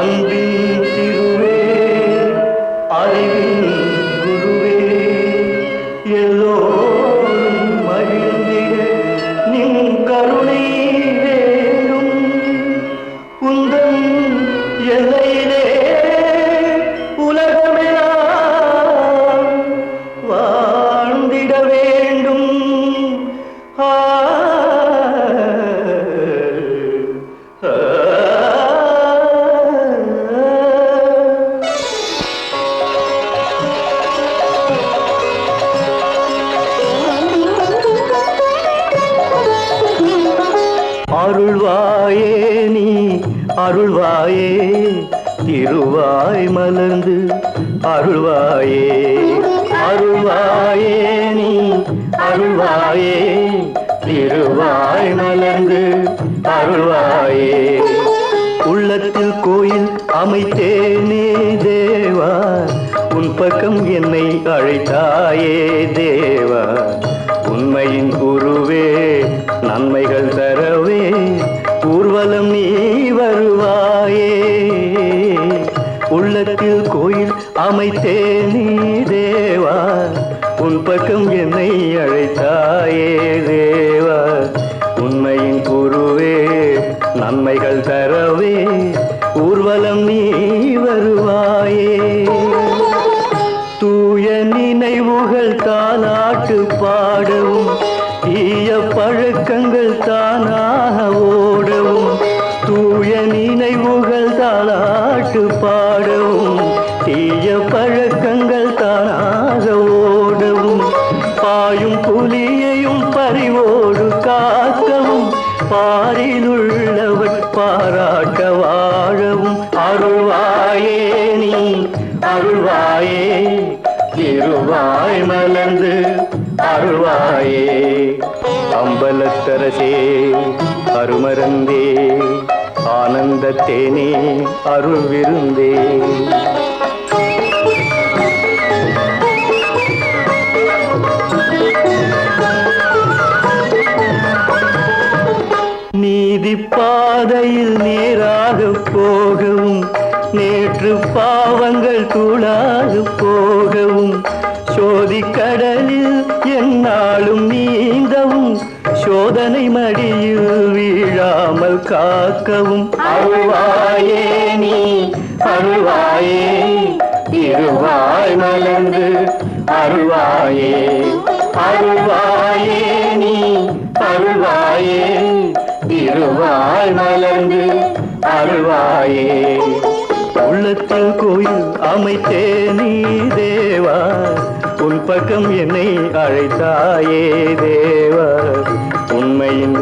قلبي அருள்வாயே நீ அருள்வாயே திருவாய் மலர்ந்து அருள்வாயே. அருள்வாயே நீ அருள்வாயே திருவாய் மலர்ந்து அருள்வாயே. உள்ளத்தில் கோயில் அமைத்தேனே தேவா உன் பக்கம் என்னை அழைத்தாயே தேவா. உண்மையின் குருவே நன்மைகள் தரவா ஊர்வலம் நீ வருவாயே. உள்ளத்தில் கோயில் அமைத்தே நீ தேவா. உன் பக்கம் என்னை அழைத்தாயே தேவா. உண்மையின் குருவே நன்மைகள் தரவே. ஊர்வலம் நீ வருவாயே. தூய நினைவுகள் தாலாட்டு பாடவும் தீய பழக்கங்கள் பறிவோடு காக்கவும் பாரிலுள்ளவர் பாராட்ட வாழவும். அருள்வாயே நீ அருள்வாயே திருவாய் மலர்ந்து. அருள்வாயே அம்பலத்தரசே அருமருந்தே ஆனந்தத்தேனே அருள் விருந்தே நேற்று பாவங்கள் தூளாது போகவும் சோதி கடலில் எந்நாளும் நீந்தவும் சோதனை மடியில் வீழாமல் காக்கவும். அருள்வாயே நீ அருள்வாயே திருவாய் மலர்ந்து அருள்வாயே அருள்வாயே நீ அருள்வாயே திருவாய் மலர்ந்து அருள்வாயே மரத்தால் கோயில் அமைத்தே நீ தேவா. உன் பக்கம் என்னை அழைத்தாயே தேவா. உண்மையின்